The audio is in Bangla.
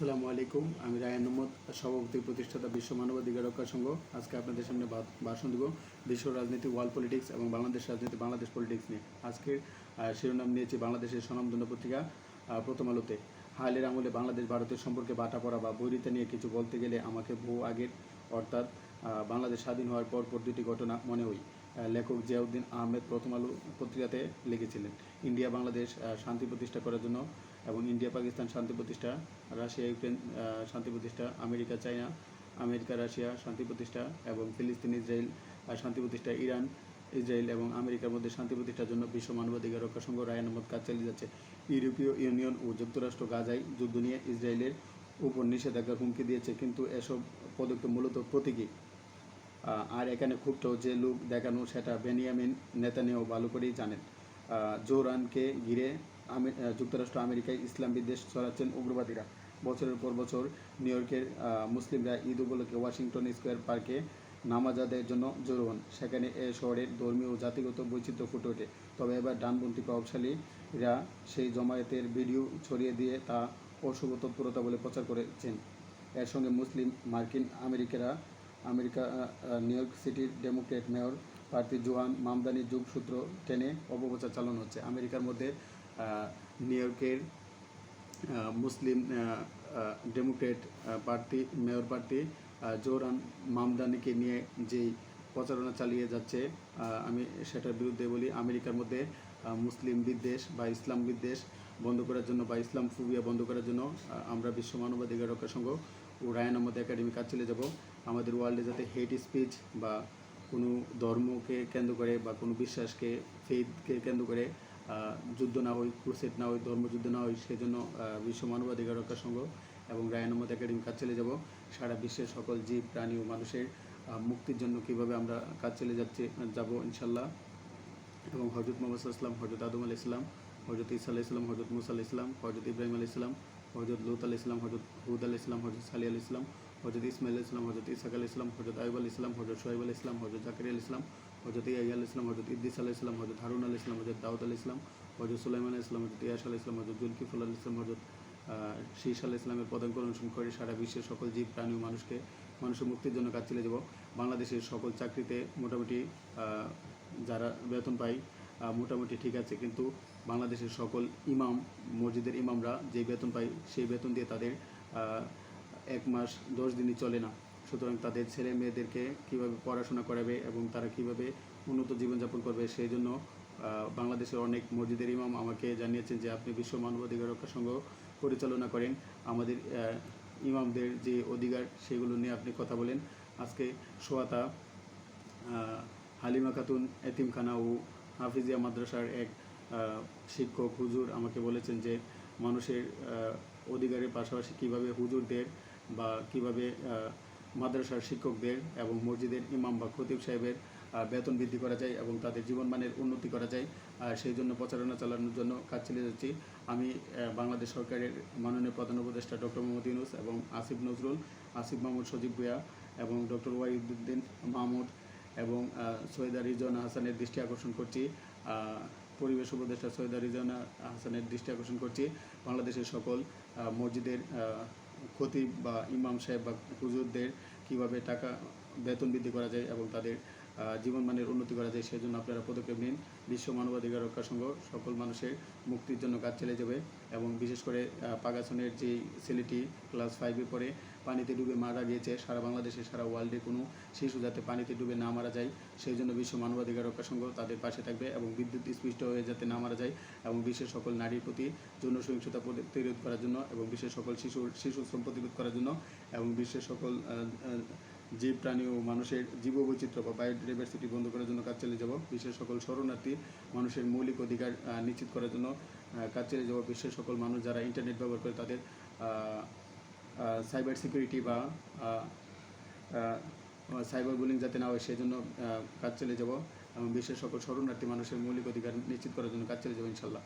আসসালামু আলাইকুম। আমি রায়ন মোহাম্মদ, সভাপতি প্রতিষ্ঠাতা বিশ্ব মানবাধিকার রক্ষা সংঘ। আজকে আপনাদের সামনে ভাষণ দেব বিশ্ব রাজনীতি, ওয়ার্ল্ড পলিটিক্স এবং বাংলাদেশ রাজনীতি, বাংলাদেশ পলিটিক্স নিয়ে। আজকের শিরোনাম নিয়েছি বাংলাদেশের স্বনামধন্য পত্রিকা প্রথম আলোতে। হালের আমলে বাংলাদেশ ভারতের সম্পর্কে বাটা পড়া বা বৈরিতা নিয়ে কিছু বলতে গেলে আমাকে বহু আগের, অর্থাৎ বাংলাদেশ স্বাধীন হওয়ার পর পর দুটি ঘটনা মনে হয় লেখক জিয়াউদ্দিন আহমেদ প্রথম আলো পত্রিকাতে লিখেছিলেন। ইন্ডিয়া, বাংলাদেশ শান্তি প্রতিষ্ঠা করার জন্য এবং ইন্ডিয়া, পাকিস্তান শান্তি প্রতিষ্ঠা, রাশিয়া, ইউক্রেন শান্তি প্রতিষ্ঠা, আমেরিকা, চায়না, আমেরিকা, রাশিয়া শান্তি প্রতিষ্ঠা এবং ফিলিস্তিন, ইসরায়েল শান্তি প্রতিষ্ঠা, ইরান, ইসরায়েল এবং আমেরিকার মধ্যে শান্তি প্রতিষ্ঠার জন্য বিশ্ব মানবাধিকার রক্ষা সংঘ রায় নম্বর কাজ চালিয়ে যাচ্ছে। ইউরোপীয় ইউনিয়ন ও যুক্তরাষ্ট্র গাজায় যুদ্ধ নিয়ে ইসরায়েলের উপর নিষেধাজ্ঞার হুমকি দিয়েছে, কিন্তু এসব পদক্ষেপ মূলত প্রতীকী। আর এখানে ক্ষুব্ধ যে লোক দেখানো সেটা বেনিয়ামিন, নেতানিয়াহু ভালো করেই জানেন। জোরানকে ঘিরে যুক্তরাষ্ট্র, আমেরিকায় ইসলাম বিদ্বেষ ছড়াচ্ছেন উগ্রবাদীরা। বছরের পর বছর নিউ ইয়র্কের মুসলিমরা ঈদ উপলক্ষে ওয়াশিংটন স্কোয়ার পার্কে নামাজ আদায়ের জন্য জড়ো হন সেখানে এ শহরের ধর্মীয় ও জাতিগত বৈচিত্র্য ফুটে ওঠে। তবে এবার ডানপন্থী প্রভাবশালীরা সেই জমায়েতের ভিডিও ছড়িয়ে দিয়ে তা অশুভ তৎপরতা বলে প্রচার করেছেন। এর সঙ্গে মুসলিম, মার্কিন আমেরিকারা আমেরিকা নিউ ইয়র্ক সিটির ডেমোক্রেট মেয়র প্রার্থী জোহান মামদানির যুগসূত্র টেনে অপপ্রচার চালানো হচ্ছে। আমেরিকার মধ্যে নিউ ইয়র্কের মুসলিম ডেমোক্রেট প্রার্থী, মেয়র প্রার্থী জোহরান মামদানিকে নিয়ে যেই প্রচারণা চালিয়ে যাচ্ছে আমি সেটার বিরুদ্ধে বলি, আমেরিকার মধ্যে মুসলিম বিদ্বেষ বা ইসলাম বিদ্বেষ বন্ধ করার জন্য বা ইসলাম ফুবিয়া বন্ধ করার জন্য আমরা বিশ্ব মানবাধিকার রক্ষা সংঘ ও রায়ান আহমদ একাডেমি কাজ চলে যাব। আমাদের ওয়ার্ল্ডে যাতে হেট স্পিচ বা কোনো ধর্মকে কেন্দ্র করে বা কোনো বিশ্বাসকে ফেইথকে কেন্দ্র করে যুদ্ধ না হয় ক্রুসেট না হয় ধর্মযুদ্ধ না হয়, সেজন্য বিশ্ব মানবাধিকার রক্ষা সংঘ এবং রায়ান আহমদ একাডেমি কাজ চলে যাব। সারা বিশ্বের সকল জীব, প্রাণী ও মানুষের মুক্তির জন্য কীভাবে আমরা কাজ চলে যাচ্ছি, যাব ইনশাল্লাহ এবং হজরত মোহাম্মদ ইসলাম হজরত আদম আলি ইসলাম হজরত ইসা আলি ইসলাম হজরত মুসা আলি ইসলাম হজরত ইব্রাহিম আলি ইসলাম হজরত লুত আলি ইসলাম হজরত হুদ আলি ইসলাম হজরত সালি আলি ইসলাম হজরত ইসমাইল ইসলাম হজরত ইসাক আলি ইসলাম হজরত আইব আলি ইসলাম হজরত সোহেব আলি ইসলাম হজরত জাকির আলি ইসলাম হজরত ইয়াই আলি ইসলাম হজরত ইদ্দিস আলি ইসলাম হজরত হারুন আলি ইসলাম হজরত দাউদ আলি ইসলাম হজরত সুলাইমান আলি ইসলাম হজরত ইয়াস আলি ইসলাম হজরত জুলকিফুল আলি ইসলাম হজরত শীষ আল ইসলামের পদাঙ্ক অনুসরণ করে সারা বিশ্বের সকল জীব প্রাণী ও মানুষকে মানুষের মুক্তির জন্য কাজ চলে যাব বাংলাদেশের সকল চাকরিতে মোটামুটি যারা বেতন পায় মোটামুটি ঠিক আছে, কিন্তু বাংলাদেশের সকল ইমাম, মসজিদের ইমামরা যে বেতন পায় সেই বেতন দিয়ে তাদের এক মাস দশ দিনই চলে না। সুতরাং তাদের ছেলে মেয়েদেরকে কীভাবে পড়াশোনা করাবে এবং তারা কীভাবে উন্নত জীবনযাপন করবে সেই জন্য বাংলাদেশের অনেক মসজিদের ইমাম আমাকে জানিয়েছেন যে আপনি বিশ্ব মানবাধিকার রক্ষা সংঘ পরিচালনা করেন। আমাদের ইমামদের যে অধিকার সেগুলো নিয়ে আপনি কথা বলেন। আজকে সোয়াতা হালিমা খাতুন, এতিমখানা ও হাফিজিয়া মাদ্রাসার এক শিক্ষক, হুজুর আমাকে বলেছেন যে মানুষের অধিকারের পাশাপাশি কীভাবে হুজুরদের বা কীভাবে মাদ্রাসার শিক্ষকদের এবং মসজিদের ইমাম বা খতিব সাহেবের বেতন বৃদ্ধি করা যায় এবং তাদের জীবনমানের উন্নতি করা যায়। আর সেই জন্য প্রচারণা চালানোর জন্য কাজ চালিয়ে যাচ্ছি। আমি বাংলাদেশ সরকারের মাননীয় প্রধান উপদেষ্টা ডক্টর মোহাম্মদ ইউনুস এবং আসিফ নজরুল, আসিফ মাহমুদ সজীব ভুয়া এবং ডক্টর ওয়াহিদুদ্দিন মাহমুদ সৈয়দা রিজওয়ানা হাসানের দৃষ্টি আকর্ষণ করছি। পরিবেশ উপদেষ্টা সৈয়দা রিজওয়ানা হাসানের দৃষ্টি আকর্ষণ করছি। বাংলাদেশের সকল মসজিদের খতিব বা ইমাম সাহেব বা হুজুরদের কীভাবে টাকা বেতন বৃদ্ধি করা যায় এবং তাদের জীবনমানের উন্নতি করা যায় সেজন্য আপনারা পদক্ষেপ নিন। বিশ্ব মানবাধিকার রক্ষা সংঘ সকল মানুষের মুক্তির জন্য কাজ চালিয়ে যাবে এবং বিশেষ করে আহ, পাগাসনের যে ছেলেটি ক্লাস ফাইভে পড়ে পানিতে ডুবে মারা গিয়েছে সারা বাংলাদেশে সারা ওয়ার্ল্ডে কোনো শিশু যাতে পানিতে ডুবে না মারা যায় সেই জন্য বিশ্ব মানবাধিকার রক্ষা সংঘ তাদের পাশে থাকবে এবং বিদ্যুৎ স্পৃষ্ট হয়ে যাতে না মারা যায় এবং বিশ্বের সকল নারীর প্রতি যৌন সহিংসতা প্রতিরোধ করার জন্য এবং বিশ্বের সকল শিশুর শিশু শ্রম প্রতিরোধ করার জন্য এবং বিশ্বের সকল জীব, প্রাণী ও মানুষের জীববৈচিত্র্য বা বায়োডাইভার্সিটি বন্ধ করার জন্য কাজ চালিয়ে যাব বিশ্বের সকল শরণার্থী মানুষের মৌলিক অধিকার নিশ্চিত করার জন্য কাজ চালিয়ে যাব বিশ্বের সকল মানুষ যারা ইন্টারনেট ব্যবহার করে তাদের সাইবার সিকিউরিটি বা সাইবার বুলিং যাতে না হয় সেই জন্য কাজ চালিয়ে যাব এবং বিশ্বের সকল শরণার্থী মানুষের মৌলিক অধিকার নিশ্চিত করার জন্য কাজ চালিয়ে যাব ইনশাল্লাহ